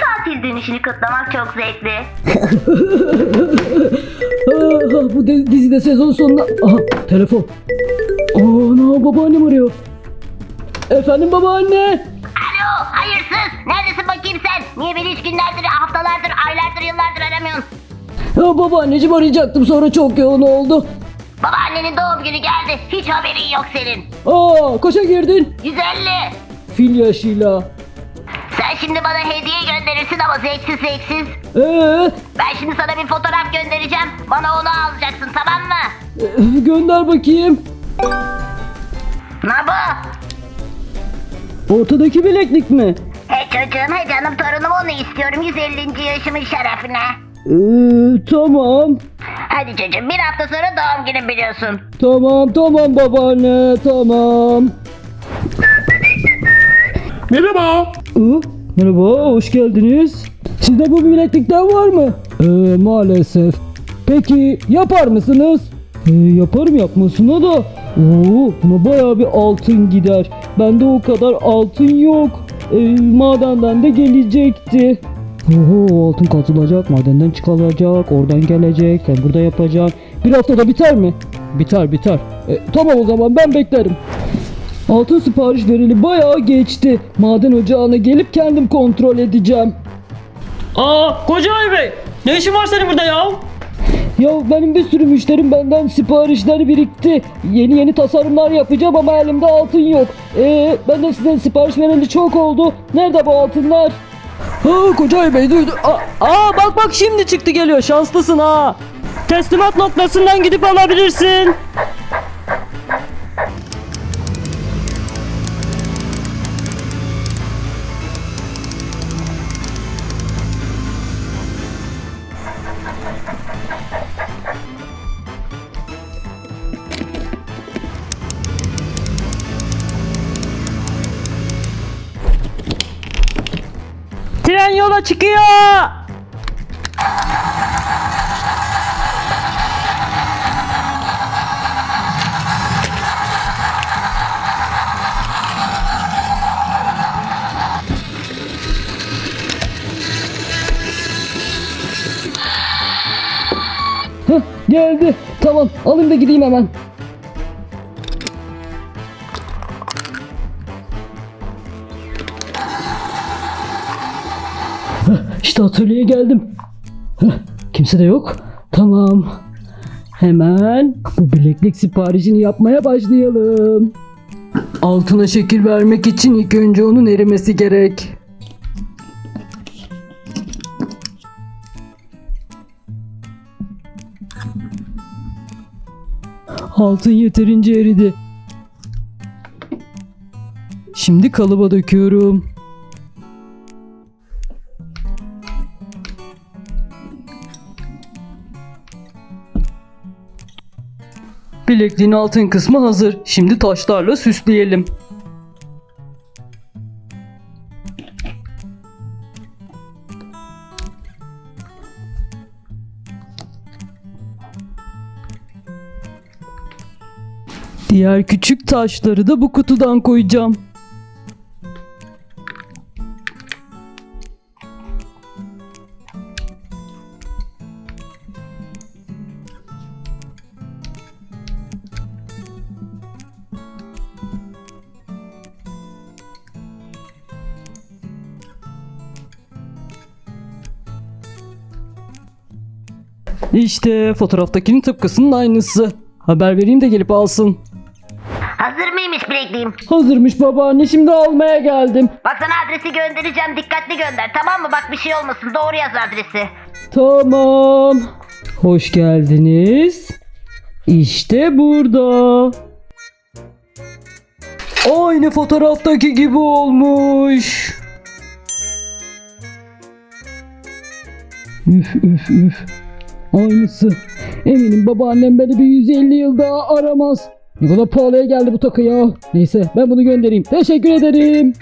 Tatil dönüşünü kutlamak çok zevkli. Aa, bu de- dizide sezon sonunda... Aha telefon. Ana babaannem arıyor. Efendim babaanne. Alo hayırsız neredesin bakayım sen? Niye beni üç günlerdir, haftalardır, aylardır, yıllardır aramıyorsun? Ya babaanneciğim arayacaktım sonra çok yoğun oldu. Babaannenin doğum günü geldi. Hiç haberin yok senin. Aa kaça girdin? 150. Fil yaşıyla. Sen şimdi bana hediye gönderirsin ama zevksiz zevksiz. Ee, Ben şimdi sana bir fotoğraf göndereceğim. Bana onu alacaksın tamam mı? e, gönder bakayım. Ne bu? Ortadaki bileklik mi? He çocuğum he canım torunum onu istiyorum 150. yaşımın şerefine. Ee, tamam. Hadi çocuğum bir hafta sonra doğum günün biliyorsun. Tamam tamam babaanne tamam. Merhaba. Aa, merhaba hoş geldiniz. Sizde bu bileklikten var mı? Ee, maalesef. Peki yapar mısınız? Ee, yaparım yapmasına da. Oo, buna bayağı bir altın gider. Bende o kadar altın yok. Ee, madenden de gelecekti. Oho altın katılacak, madenden çıkarılacak, oradan gelecek, sen burada yapacaksın. Bir haftada biter mi? Biter biter. E, tamam o zaman ben beklerim. Altın sipariş verili bayağı geçti. Maden ocağına gelip kendim kontrol edeceğim. Aa Kocaeli Bey ne işin var senin burada ya? Ya benim bir sürü müşterim benden siparişler birikti. Yeni yeni tasarımlar yapacağım ama elimde altın yok. Ee, ben de size sipariş vereli çok oldu. Nerede bu altınlar? Ha Kocaeli Bey duydu. Aa, aa bak bak şimdi çıktı geliyor. Şanslısın ha. Teslimat noktasından gidip alabilirsin. Yola çıkıyor. Heh, geldi. Tamam alayım da gideyim hemen. İşte atölyeye geldim. Kimse de yok. Tamam. Hemen bu bileklik siparişini yapmaya başlayalım. Altına şekil vermek için ilk önce onun erimesi gerek. Altın yeterince eridi. Şimdi kalıba döküyorum. Bilekliğin altın kısmı hazır. Şimdi taşlarla süsleyelim. Diğer küçük taşları da bu kutudan koyacağım. İşte fotoğraftakinin tıpkısının aynısı. Haber vereyim de gelip alsın. Hazır mıymış bilekliğim? Hazırmış babaanne şimdi almaya geldim. Bak sana adresi göndereceğim dikkatli gönder tamam mı? Bak bir şey olmasın doğru yaz adresi. Tamam. Hoş geldiniz. İşte burada. Aynı fotoğraftaki gibi olmuş. Üf üf üf. Aynısı. Eminim babaannem beni bir 150 yıl daha aramaz. Ne kadar pahalıya geldi bu takı ya. Neyse ben bunu göndereyim. Teşekkür ederim.